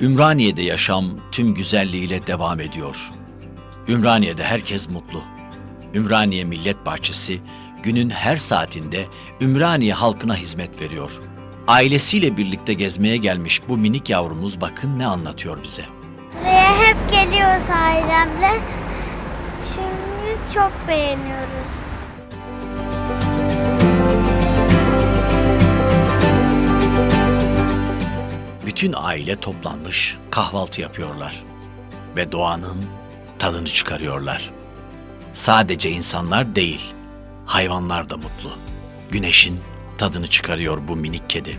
Ümraniye'de yaşam tüm güzelliğiyle devam ediyor. Ümraniye'de herkes mutlu. Ümraniye Millet Bahçesi günün her saatinde Ümraniye halkına hizmet veriyor. Ailesiyle birlikte gezmeye gelmiş bu minik yavrumuz bakın ne anlatıyor bize. Buraya hep geliyoruz ailemle. Çünkü çok beğeniyoruz. Bütün aile toplanmış kahvaltı yapıyorlar ve doğanın tadını çıkarıyorlar. Sadece insanlar değil, hayvanlar da mutlu. Güneşin tadını çıkarıyor bu minik kedi.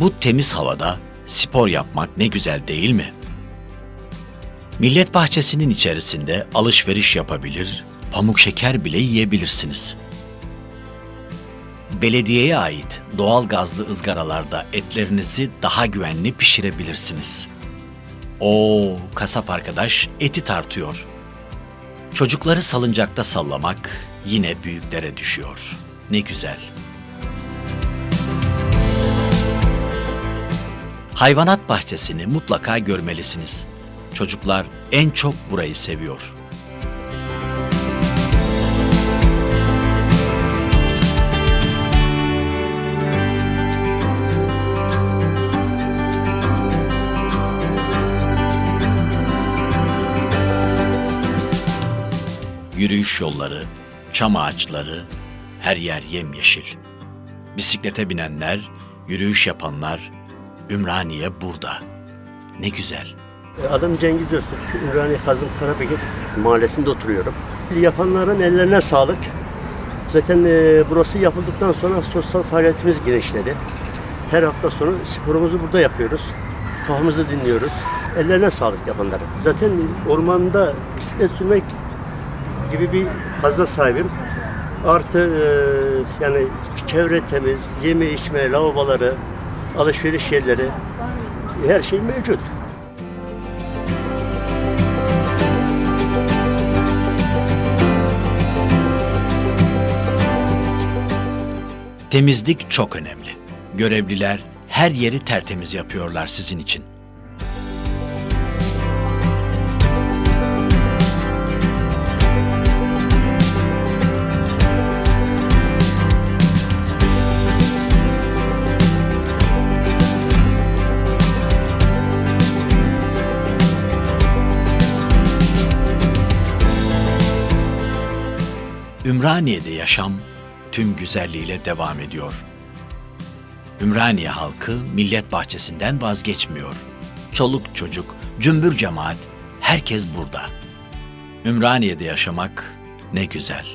Bu temiz havada spor yapmak ne güzel değil mi? Millet bahçesinin içerisinde alışveriş yapabilir, pamuk şeker bile yiyebilirsiniz. Belediyeye ait doğal gazlı ızgaralarda etlerinizi daha güvenli pişirebilirsiniz. Oo, kasap arkadaş eti tartıyor. Çocukları salıncakta sallamak yine büyüklere düşüyor. Ne güzel. Hayvanat bahçesini mutlaka görmelisiniz. Çocuklar en çok burayı seviyor. Yürüyüş yolları, çam ağaçları, her yer yemyeşil. Bisiklete binenler, yürüyüş yapanlar, Ümraniye burada. Ne güzel. Adım Cengiz Öztürk. Ümraniye Kazım Karabekir mahallesinde oturuyorum. Yapanların ellerine sağlık. Zaten e, burası yapıldıktan sonra sosyal faaliyetimiz genişledi. Her hafta sonu sporumuzu burada yapıyoruz. Kafamızı dinliyoruz. Ellerine sağlık yapanlara. Zaten ormanda bisiklet sürmek gibi bir fazla sahibim. Artı e, yani çevre temiz, yeme içme, lavaboları, alışveriş yerleri, her şey mevcut. Temizlik çok önemli. Görevliler her yeri tertemiz yapıyorlar sizin için. Ümraniye'de yaşam tüm güzelliğiyle devam ediyor. Ümraniye halkı millet bahçesinden vazgeçmiyor. Çoluk çocuk, cümbür cemaat, herkes burada. Ümraniye'de yaşamak ne güzel.